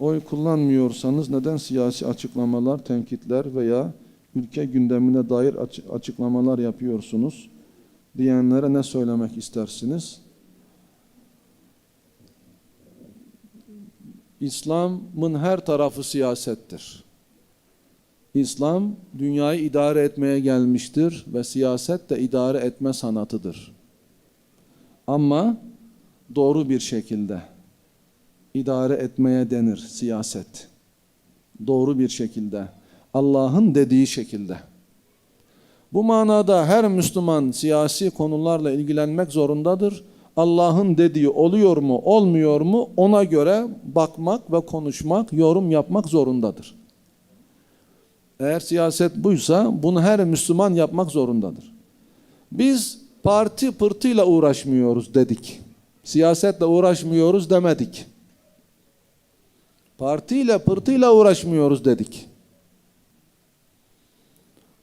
Oy kullanmıyorsanız neden siyasi açıklamalar, tenkitler veya ülke gündemine dair açı- açıklamalar yapıyorsunuz? Diyenlere ne söylemek istersiniz? İslam'ın her tarafı siyasettir. İslam dünyayı idare etmeye gelmiştir ve siyaset de idare etme sanatıdır. Ama doğru bir şekilde idare etmeye denir siyaset. Doğru bir şekilde. Allah'ın dediği şekilde. Bu manada her Müslüman siyasi konularla ilgilenmek zorundadır. Allah'ın dediği oluyor mu, olmuyor mu ona göre bakmak ve konuşmak, yorum yapmak zorundadır. Eğer siyaset buysa bunu her Müslüman yapmak zorundadır. Biz parti pırtıyla uğraşmıyoruz dedik. Siyasetle uğraşmıyoruz demedik. Partiyle pırtıyla uğraşmıyoruz dedik.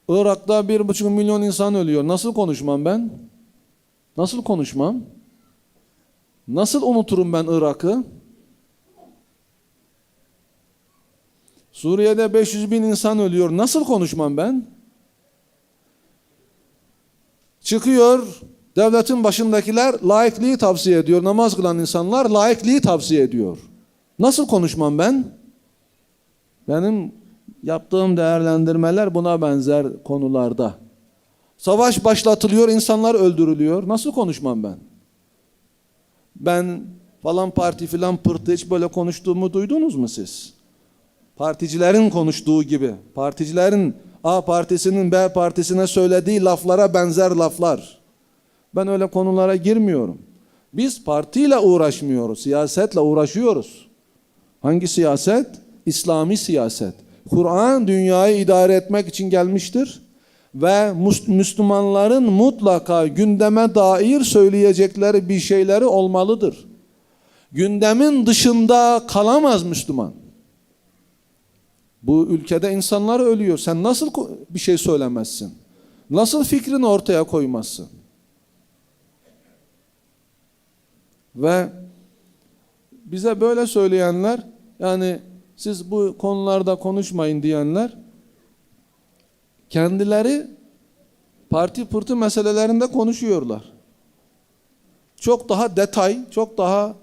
Irak'ta bir buçuk milyon insan ölüyor. Nasıl konuşmam ben? Nasıl konuşmam? Nasıl unuturum ben Irak'ı? Suriye'de 500 bin insan ölüyor. Nasıl konuşmam ben? Çıkıyor, devletin başındakiler laikliği tavsiye ediyor. Namaz kılan insanlar laikliği tavsiye ediyor. Nasıl konuşmam ben? Benim yaptığım değerlendirmeler buna benzer konularda. Savaş başlatılıyor, insanlar öldürülüyor. Nasıl konuşmam ben? Ben falan parti filan pırtı hiç böyle konuştuğumu duydunuz mu siz? Particilerin konuştuğu gibi. Particilerin A partisinin B partisine söylediği laflara benzer laflar. Ben öyle konulara girmiyorum. Biz partiyle uğraşmıyoruz, siyasetle uğraşıyoruz. Hangi siyaset? İslami siyaset. Kur'an dünyayı idare etmek için gelmiştir ve Müslümanların mutlaka gündeme dair söyleyecekleri bir şeyleri olmalıdır. Gündemin dışında kalamaz Müslüman. Bu ülkede insanlar ölüyor. Sen nasıl bir şey söylemezsin? Nasıl fikrini ortaya koymazsın? Ve bize böyle söyleyenler yani siz bu konularda konuşmayın diyenler kendileri parti pırtı meselelerinde konuşuyorlar. Çok daha detay, çok daha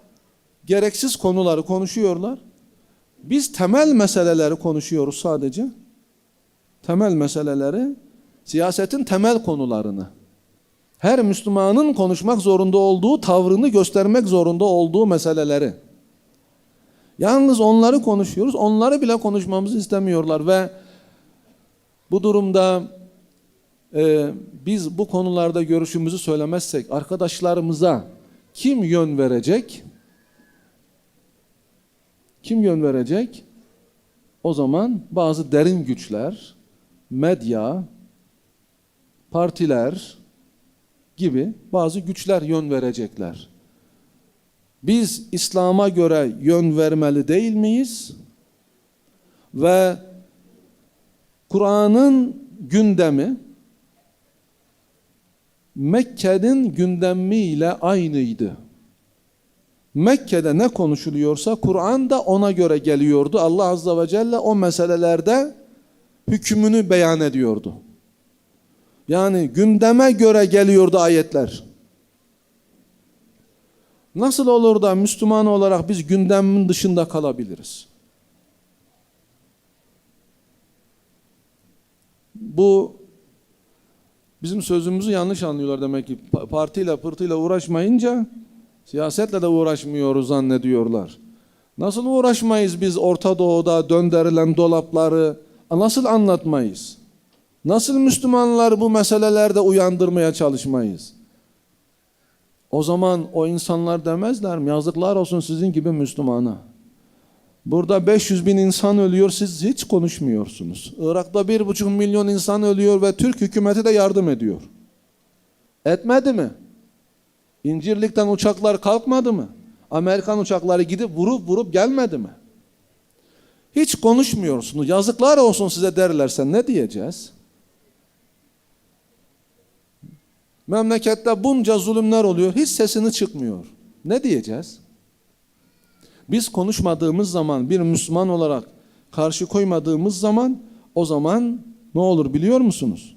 gereksiz konuları konuşuyorlar. Biz temel meseleleri konuşuyoruz sadece. Temel meseleleri, siyasetin temel konularını. Her Müslümanın konuşmak zorunda olduğu, tavrını göstermek zorunda olduğu meseleleri. Yalnız onları konuşuyoruz. Onları bile konuşmamızı istemiyorlar ve bu durumda e, biz bu konularda görüşümüzü söylemezsek arkadaşlarımıza kim yön verecek? Kim yön verecek? O zaman bazı derin güçler, medya, partiler gibi bazı güçler yön verecekler. Biz İslam'a göre yön vermeli değil miyiz? Ve Kur'an'ın gündemi Mekke'nin gündemiyle aynıydı. Mekke'de ne konuşuluyorsa Kur'an da ona göre geliyordu. Allah Azze ve Celle o meselelerde hükmünü beyan ediyordu. Yani gündeme göre geliyordu ayetler. Nasıl olur da Müslüman olarak biz gündemin dışında kalabiliriz? Bu bizim sözümüzü yanlış anlıyorlar demek ki. Pa- Partiyle pırtıyla uğraşmayınca siyasetle de uğraşmıyoruz zannediyorlar. Nasıl uğraşmayız biz Orta Doğu'da döndürülen dolapları nasıl anlatmayız? Nasıl Müslümanlar bu meselelerde uyandırmaya çalışmayız? O zaman o insanlar demezler mi? Yazıklar olsun sizin gibi Müslümana. Burada 500 bin insan ölüyor, siz hiç konuşmuyorsunuz. Irak'ta bir buçuk milyon insan ölüyor ve Türk hükümeti de yardım ediyor. Etmedi mi? İncirlik'ten uçaklar kalkmadı mı? Amerikan uçakları gidip vurup vurup gelmedi mi? Hiç konuşmuyorsunuz. Yazıklar olsun size derlerse ne diyeceğiz? Memlekette bunca zulümler oluyor. Hiç sesini çıkmıyor. Ne diyeceğiz? Biz konuşmadığımız zaman bir Müslüman olarak karşı koymadığımız zaman o zaman ne olur biliyor musunuz?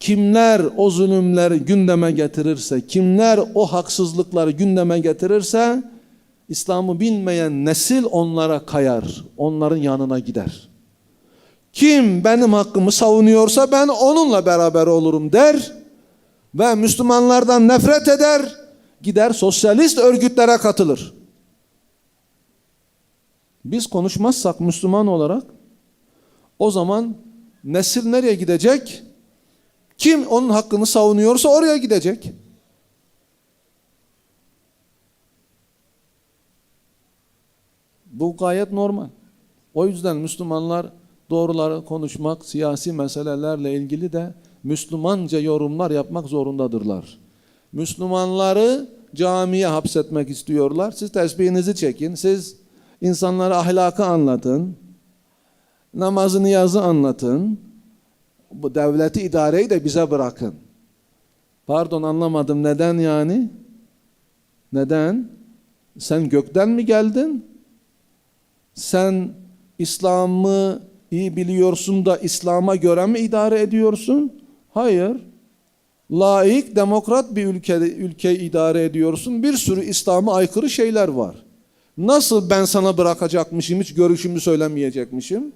Kimler o zulümleri gündeme getirirse, kimler o haksızlıkları gündeme getirirse İslam'ı bilmeyen nesil onlara kayar, onların yanına gider. Kim benim hakkımı savunuyorsa ben onunla beraber olurum der ve Müslümanlardan nefret eder, gider sosyalist örgütlere katılır. Biz konuşmazsak Müslüman olarak o zaman nesil nereye gidecek? Kim onun hakkını savunuyorsa oraya gidecek. Bu gayet normal. O yüzden Müslümanlar doğruları konuşmak, siyasi meselelerle ilgili de Müslümanca yorumlar yapmak zorundadırlar. Müslümanları camiye hapsetmek istiyorlar. Siz tesbihinizi çekin, siz insanlara ahlakı anlatın, namazı niyazı anlatın, bu devleti idareyi de bize bırakın. Pardon anlamadım neden yani? Neden? Sen gökten mi geldin? Sen İslam'ı iyi biliyorsun da İslam'a göre mi idare ediyorsun? Hayır. Laik, demokrat bir ülke ülkeyi idare ediyorsun. Bir sürü İslam'a aykırı şeyler var. Nasıl ben sana bırakacakmışım, hiç görüşümü söylemeyecekmişim?